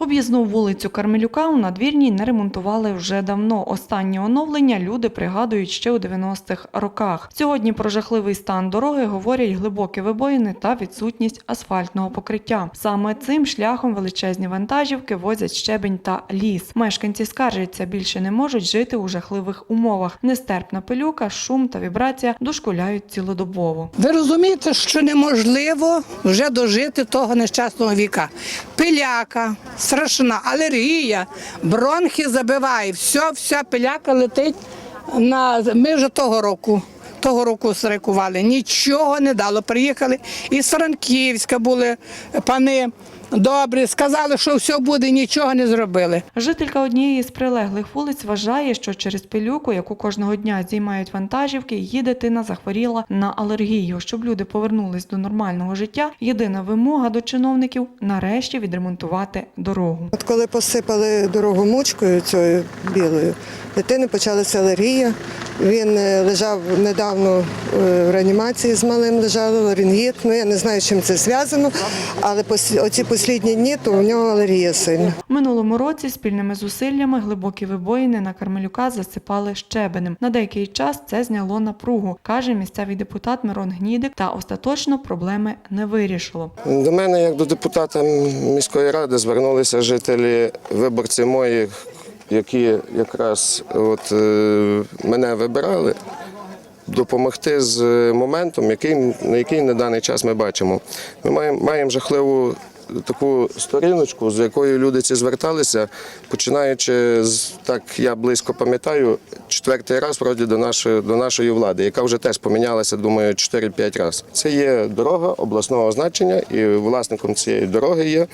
Об'їзну вулицю Кармелюка у надвірній не ремонтували вже давно. Останнє оновлення люди пригадують ще у 90-х роках. Сьогодні про жахливий стан дороги говорять глибокі вибоїни та відсутність асфальтного покриття. Саме цим шляхом величезні вантажівки возять щебень та ліс. Мешканці скаржаться, більше не можуть жити у жахливих умовах. Нестерпна пилюка, шум та вібрація дошкуляють цілодобово. Ви розумієте, що неможливо вже дожити того нещасного віка. Пиляка, страшна, алергія, бронхи забиває, все, вся пиляка летить на. Ми вже того року. Того року срикували, нічого не дало. Приїхали із Франківська були пани добрі, сказали, що все буде, нічого не зробили. Жителька однієї з прилеглих вулиць вважає, що через пилюку, яку кожного дня здіймають вантажівки, її дитина захворіла на алергію. Щоб люди повернулись до нормального життя, єдина вимога до чиновників нарешті відремонтувати дорогу. От коли посипали дорогу мучкою цією білою, дитини почалася алергія. Він е, лежав недавно е, в реанімації з малим, лежав ларингіт. Ну я не знаю, з чим це зв'язано, але оці останні дні то у нього алергія сильна. Минулому році спільними зусиллями глибокі вибоїни на Кармелюка засипали щебенем. На деякий час це зняло напругу, каже місцевий депутат Мирон Гнідик, та остаточно проблеми не вирішило. До мене, як до депутата міської ради, звернулися жителі виборці мої, які якраз от, е, мене вибирали, допомогти з моментом, який, на який на даний час ми бачимо. Ми маємо, маємо жахливу таку сторіночку, з якою люди ці зверталися, починаючи з так, я близько пам'ятаю, четвертий раз вроді до нашої до нашої влади, яка вже теж помінялася, думаю, 4-5 разів. Це є дорога обласного значення, і власником цієї дороги є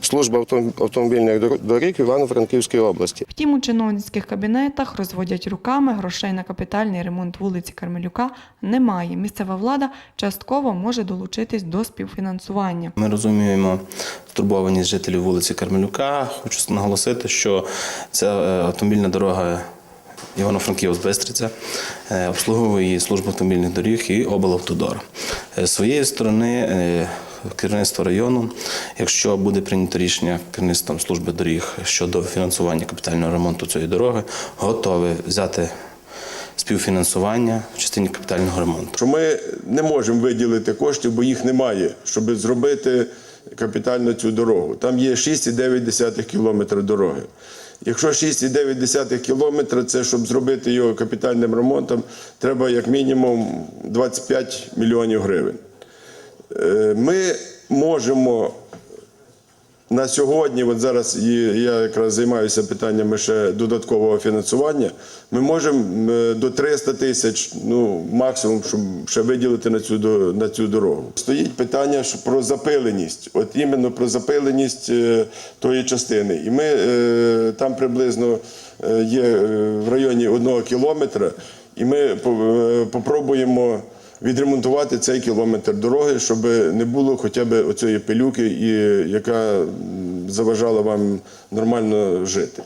служба автом- автомобільних дор- доріг Івано-Франківської області. Втім, у чиновницьких кабінетах розводять руками грошей на капітальний ремонт вулиці Кармелюка немає. Місцева влада частково може долучитись до співфінансування. Ми розуміємо стурбованість жителів вулиці Кармелюка. Хочу наголосити, що ця е, автомобільна дорога Івано-Франківськ Бистриця е, обслуговує її служба автомобільних доріг і облавтодор. Е, З своєї сторони, керівництво району, якщо буде прийнято рішення керівництвом служби доріг щодо фінансування капітального ремонту цієї дороги, готове взяти співфінансування в частині капітального ремонту. що ми не можемо виділити коштів, бо їх немає, щоб зробити капітально цю дорогу. Там є 6,9 кілометра дороги. Якщо 6,9 кілометра, це щоб зробити його капітальним ремонтом, треба як мінімум 25 мільйонів гривень. Е, Ми можемо на сьогодні, от зараз я якраз займаюся питаннями ще додаткового фінансування. Ми можемо е, до 300 тисяч, ну максимум, щоб ще виділити на цю на цю дорогу. Стоїть питання про запиленість, от іменно про запиленість е, тої частини. І ми там приблизно є в районі одного кілометра, і ми по- попробуємо відремонтувати цей кілометр дороги, щоб не було хоча б оцієї пилюки, яка заважала вам нормально жити.